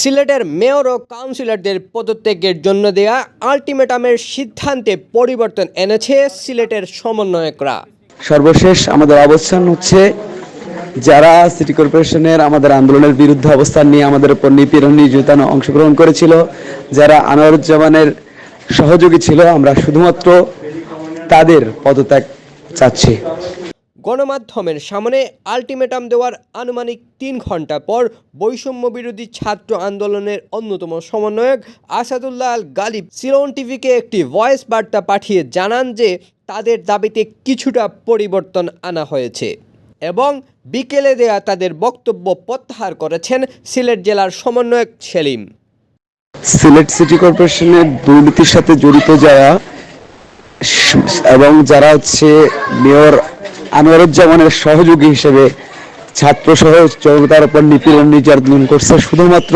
সিলেটের মেয়র ও কাউন্সিলরদের পদত্যাগের জন্য দেয়া আলটিমেটামের সিদ্ধান্তে পরিবর্তন এনেছে সিলেটের সমন্বয়করা। সর্বশেষ আমাদের অবস্থান হচ্ছে যারা সিটি কর্পোরেশনের আমাদের আন্দোলনের বিরুদ্ধে অবস্থান নিয়ে আমাদের উপর নিপীড়ন, নির্যাতনে অংশগ্রহণ করেছিল, যারা আনোয়ারুজ্জামানের সহযোগী ছিল, আমরা শুধুমাত্র তাদের পদত্যাগ চাচ্ছি। গণমাধ্যমের সামনে আলটিমেটাম দেওয়ার আনুমানিক তিন ঘণ্টা পর বৈষম্য বিরোধী ছাত্র আন্দোলনের অন্যতম সমন্বয়ক আসাদুল্লাহ আল গালিব সিলন টিভিকে একটি ভয়েস বার্তা পাঠিয়ে জানান যে তাদের দাবিতে কিছুটা পরিবর্তন আনা হয়েছে এবং বিকেলে দেয়া তাদের বক্তব্য প্রত্যাহার করেছেন সিলেট জেলার সমন্বয়ক সেলিম। সিলেট সিটি কর্পোরেশনের দুর্নীতির সাথে জড়িত যারা, এবং যারা হচ্ছে মেয়র আনোয়ারুজ্জামানের সহযোগী হিসেবে ছাত্র সহ জনতার উপর নিপীড়ন নির্যাতন করছে। শুধুমাত্র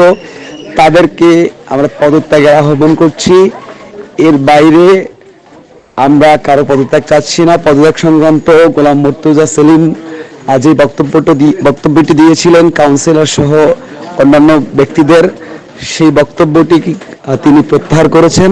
তাদেরকে আমরা পদত্যাগের আহ্বান করছি। এর বাইরে আমরা কারও পদত্যাগ চাচ্ছি না। পদত্যাগ সংক্রান্ত গোলাম মর্তুজা সেলিম আজ এই বক্তব্যটা বক্তব্যটি দিয়েছিলেন কাউন্সিলর সহ অন্যান্য ব্যক্তিদের। সেই বক্তব্যটি তিনি প্রত্যাহার করেছেন।